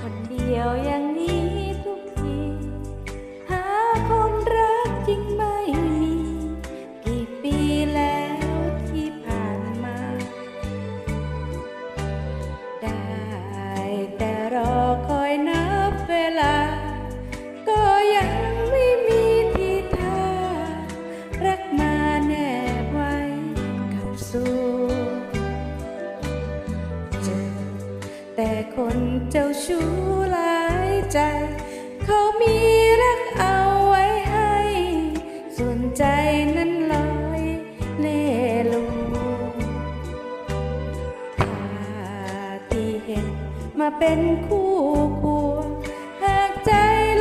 คนเดียว แต่คนเจ้าชู้หลายใจ เขามีรักเอาไว้ให้ ส่วนใจนั้นลอยเล่ลูถ้าที่เห็นมาเป็นคู่ครัว หากใจ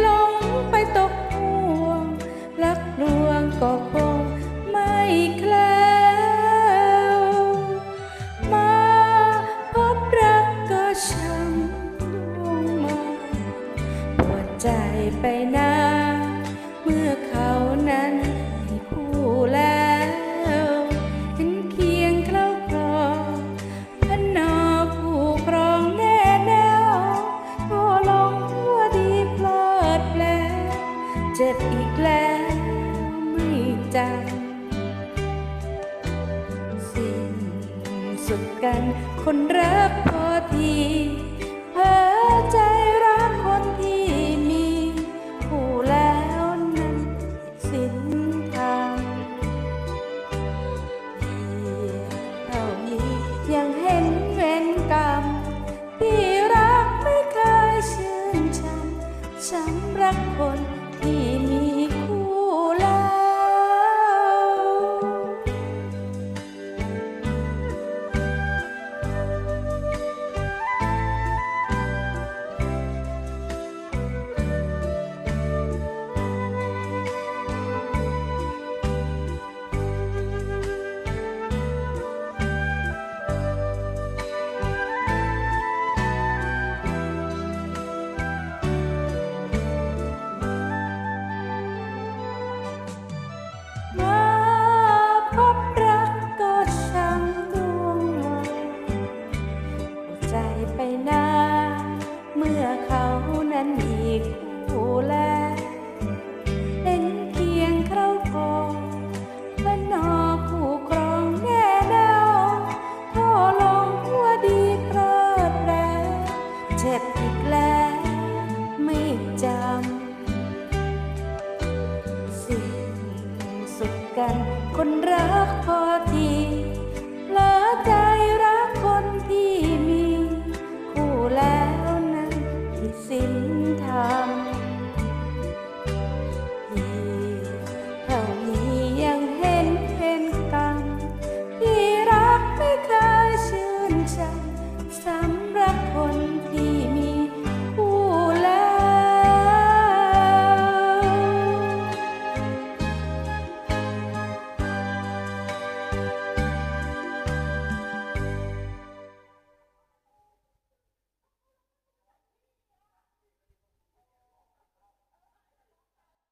ลงไปตกห่วงรักลวงก็ จ สิ้นสุดกันคนรักพอที ใจไปนาเมื่อเขานั้นมีคู่แลเห็นเคียงเขากองบ้นนอกคู่ครองแน่เดาโอลงหัวดีเพลิดแล้วเจ็บอีกแล้วไม่จำ สิ่งสุดกันคนรักพอ